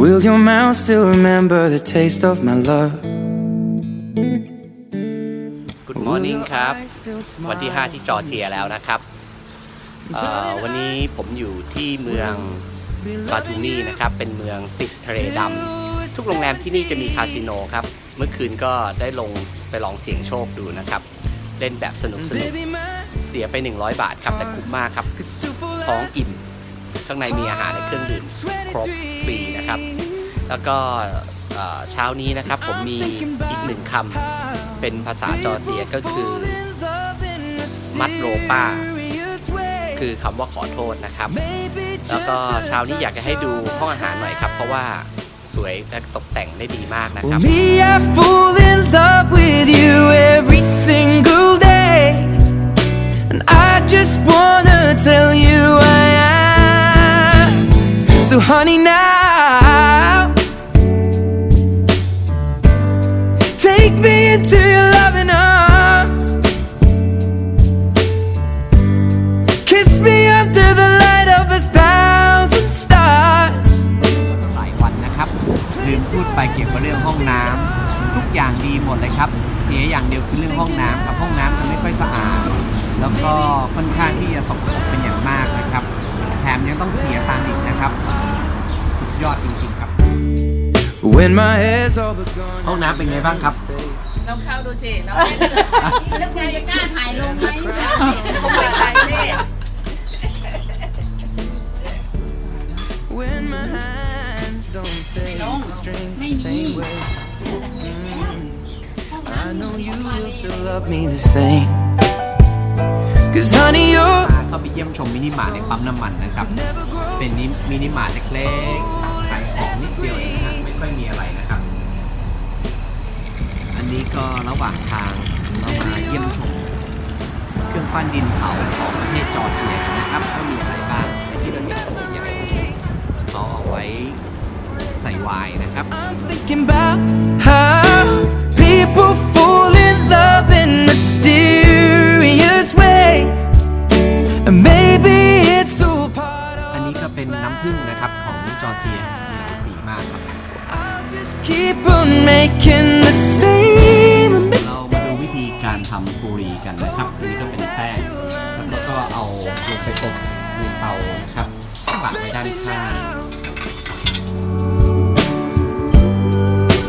Will your mouth still remember the taste of my love? Good morning ครับ วันที่ 5 ที่จอร์เจียแล้วนะครับเอ่อวันนี้ผมอยู่ที่เมืองบาทูนีนะครับ เป็นเมืองติดทะเลดำทุกโรงแรมที่นี่จะมีคาสิโนครับ เมื่อคืนก็ได้ลงไปลองเสี่ยงโชคดูนะครับ เล่นแบบสนุกสนุกเสียไป 100 บาทครับ แต่คุ้มมากครับ ท้องอิ่ม ข้างในมีอาหารและเครื่องดื่มครบฟรีนะครับ แล้วก็เช้านี้นะครับผมมีอีกหนึ่งคำเป็นภาษาจอร์เจียก็คือ มัดโรป้า คือคำว่าขอโทษนะครับ แล้วก็เช้านี้อยากจะให้ดูห้องอาหารหน่อยครับ เพราะว่าสวยและตกแต่งได้ดีมากนะครับ อย่างดีหมดเลยครับ เสียอย่างเดียวคือเรื่องห้องน้ำครับห้องน้ำมันไม่ค่อยสะอาด แล้วก็ค่อนข้างที่จะสกปรกเป็นอย่างมากนะครับ แถมยังต้องเสียตังค์อีกนะครับสุดยอดจริงๆครับ When my hair's all but gone. ห้องน้ำเป็นไงบ้างครับลองเข้าดูสิเราไม่ได้แล้วคุณจะกล้าถ่ายลงไหมคงเป็นไรนี่ When my hands don't play the strings the same way. I know you will still love me the same. Cause honey, you're เข้าไปเยี่ยมชมมินิมาร์ทในปั๊มน้ำมันนะครับ never grow เป็นนิมินิมาร์ทเล็กๆขายของนิดเดียวเองนะไม่ค่อยมีอะไรนะครับ อันนี้ก็ระหว่างทางเรามาเยี่ยมชม เครื่องปั้นดินเผาของประเทศจอร์เจียกันนะครับว่ามีอะไร นี้ก็เป็นน้ำผึ้งนะครับของจอร์เจียมีหลายสีมากครับ I'll just keep on making the same เรามาดูวิธีการทำปูรีกันนะครับอันนี้ก็เป็นแป้งแล้วก็เอาลงไปอบในเตานะครับปักไว้ด้านข้าง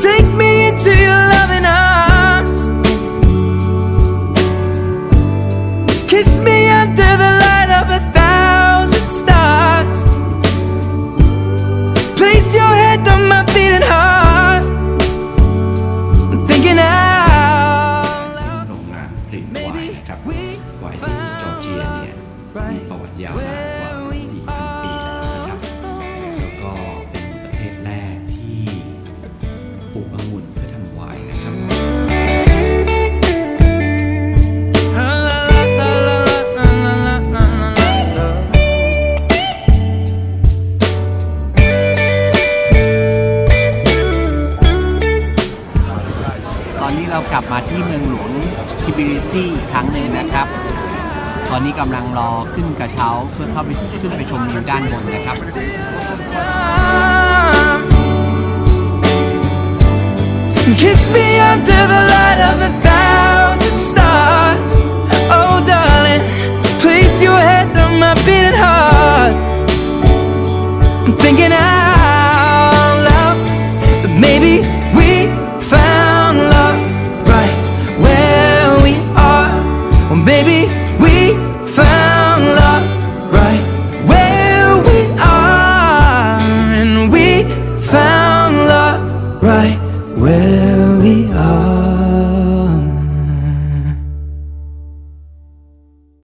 Take me into your loving arms. Kiss me มีประวัติยาวนานกว่า 4,000 ปีแล้วนะครับ แล้วก็เป็นประเทศแรกที่ปลูกองุ่นเพื่อทำไวน์นะครับ ตอนนี้เรากลับมาที่เมืองหลวงทิบิลิซีครั้งหนึ่งนะครับ ตอนนี้กำลังรอขึ้นกระเช้าเพื่อเข้าไปขึ้นไปชมวิวด้านบนนะครับ Kiss We